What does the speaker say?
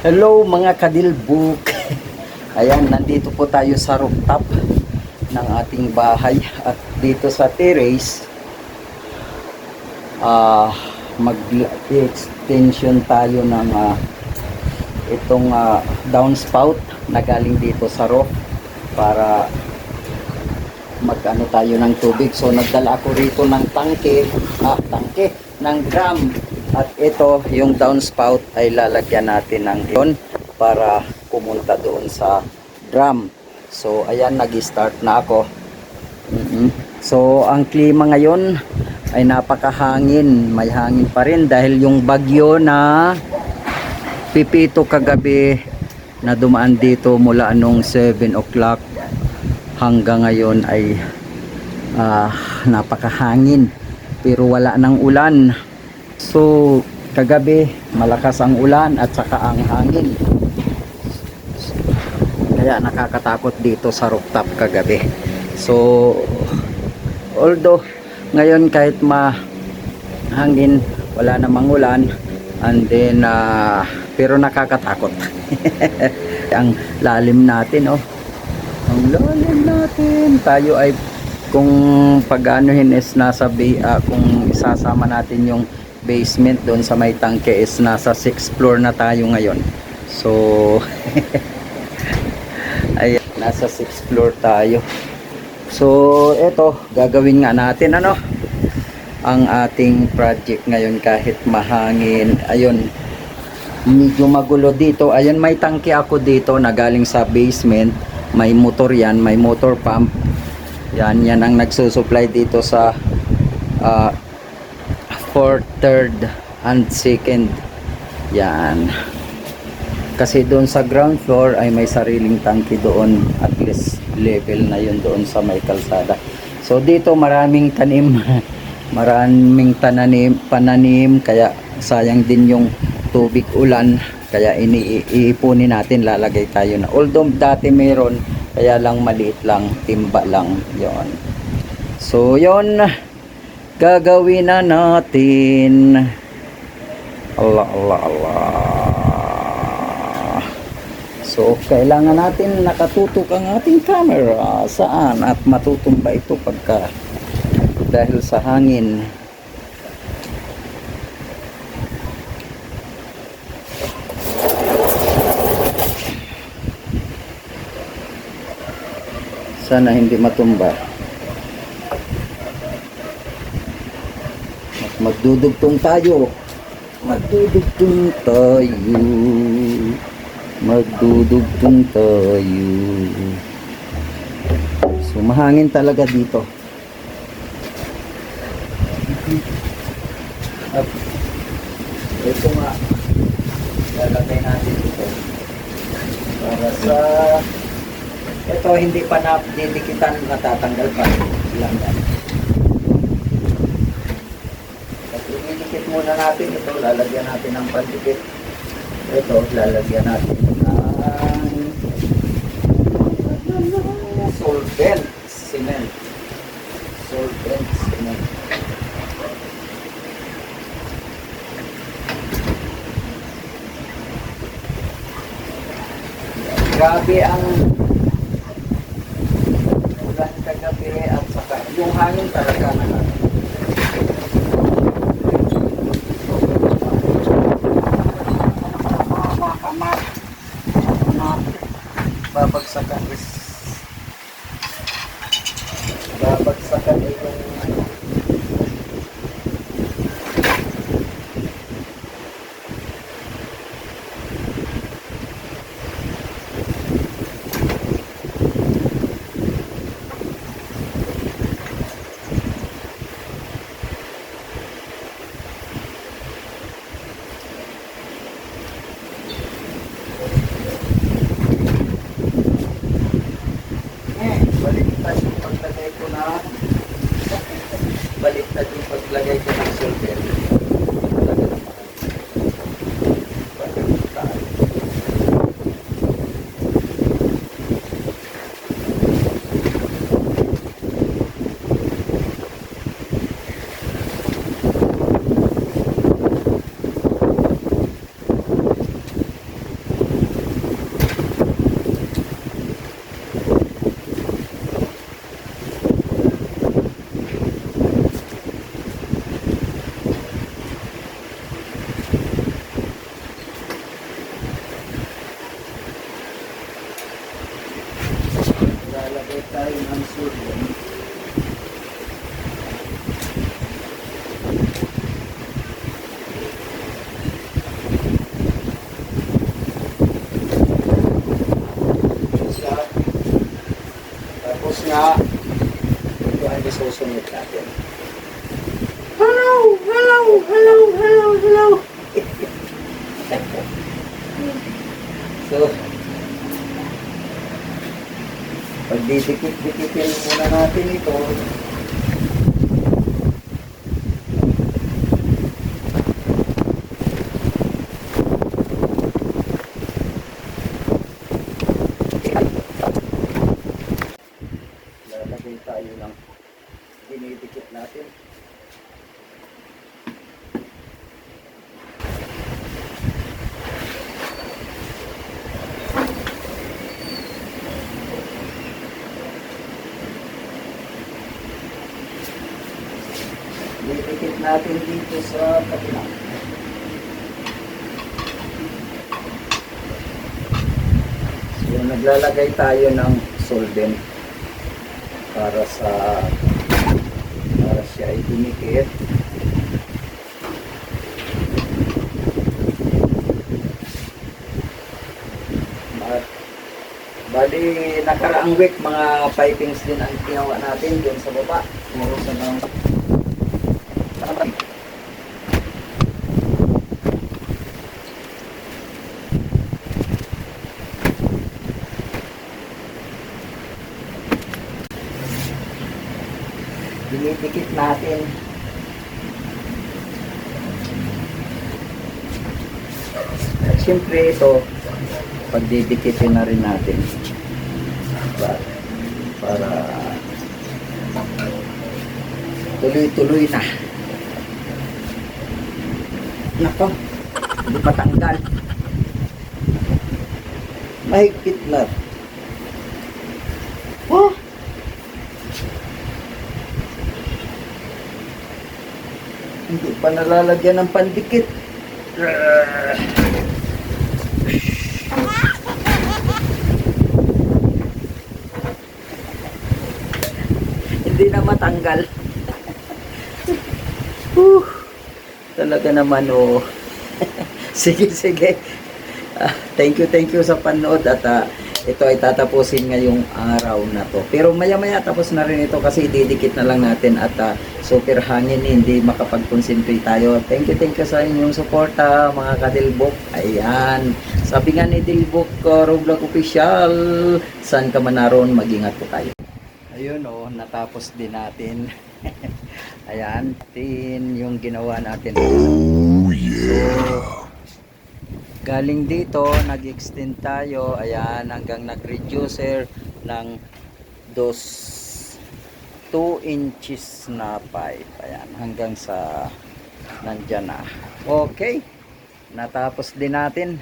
Hello mga kadilbuk. Ayan, nandito po tayo sa rooftop ng ating bahay at dito sa terrace ah mag-extension tayo ng ah, itong ah, downspout na galing dito sa roof para mag-ano tayo ng tubig. So nagdala ako rito ng tangke, ah, tangke ng drum at ito yung downspout ay lalagyan natin ng iyon para pumunta doon sa drum. So ayan nag-start na ako. Mhm. So ang klima ngayon ay napakahangin, may hangin pa rin dahil yung bagyo na pipito kagabi na dumaan dito mula anong 7 o'clock hanggang ngayon ay ah, napakahangin pero wala ng ulan so kagabi malakas ang ulan at saka ang hangin. Kaya nakakatakot dito sa rooftop kagabi. So although ngayon kahit mahangin wala namang ulan and then ah, pero nakakatakot. Ang lalim natin oh. Ang lalim natin. Tayo ay kung pag-anuhin is nasa ba- ah, kung isasama natin yung basement doon sa may tangke is nasa 6th floor na tayo ngayon. So ay nasa 6th floor tayo. So eto, gagawin nga natin ano ang ating project ngayon kahit mahangin. Ayun, medyo magulo dito. Ayun, may tangke ako dito na galing sa basement. May motor yan, may motor pump. Yan, yan ang nagsusupply dito sa uh, fourth, third, and second. Yan. Kasi doon sa ground floor ay may sariling tangke doon. At least level na yun doon sa may kalsada. So dito maraming tanim. maraming tananim, pananim. Kaya sayang din yung tubig ulan kaya ini iipunin natin lalagay tayo na although dati meron kaya lang maliit lang timba lang yon so yon gagawin na natin. Allah Allah Allah. So kailangan natin nakatutok ang ating camera. Saan? At matutumba ito pagka dahil sa hangin. Sana hindi matumba at magdudugtong tayo. Magdudugtong tayo. Magdudugtong tayo. So mahangin talaga dito. At ito nga lalagay natin ito para sa ito hindi pa na didikitan natatanggal pa. Lang yan. At ididikit muna natin ito, lalagyan natin ng pandikit. Ito, lalagyan natin ng solvent cement. Solvent cement. Grabe ang ulan kagabi at saka yung hangin talaga na babagsakan Tapos nga, ito ang isusunod natin. Hello! Hello! Hello! Hello! Hello! so, pag didikit-dikitin muna natin ito, lalagay tayo ng dinidikit natin. Didikit natin dito sa kabila. So, naglalagay tayo ng solvent para sa para siya ay dumikit. Bali, nakaraang week, mga pipings din ang ginawa natin doon sa baba. Puro sa mga dinidikit natin. At syempre ito, pagdidikitin na rin natin. Para, para tuloy-tuloy na. Nako, hindi patanggal. Mahigpit na. Hindi pa nalalagyan ng pandikit. Hindi na matanggal. Whew. Talaga naman oh. sige, sige. Ah, thank you, thank you sa panood at ah, ito ay tatapusin ngayong araw na to. Pero maya-maya tapos na rin ito kasi ididikit na lang natin at ah, super hangin hindi makapag-concentrate tayo. Thank you, thank you sa inyong suporta mga kadilbok. Ayan. Sabi nga ni Dilbok uh, Roblox Official, saan ka man naroon, mag-ingat po tayo. Ayun oh, natapos din natin. Ayan, tin yung ginawa natin. Oh yeah. So, galing dito, nag-extend tayo, ayan, hanggang nag-reducer ng dos 2 inches na pipe. Ayan, hanggang sa nandyan na. Okay, natapos din natin.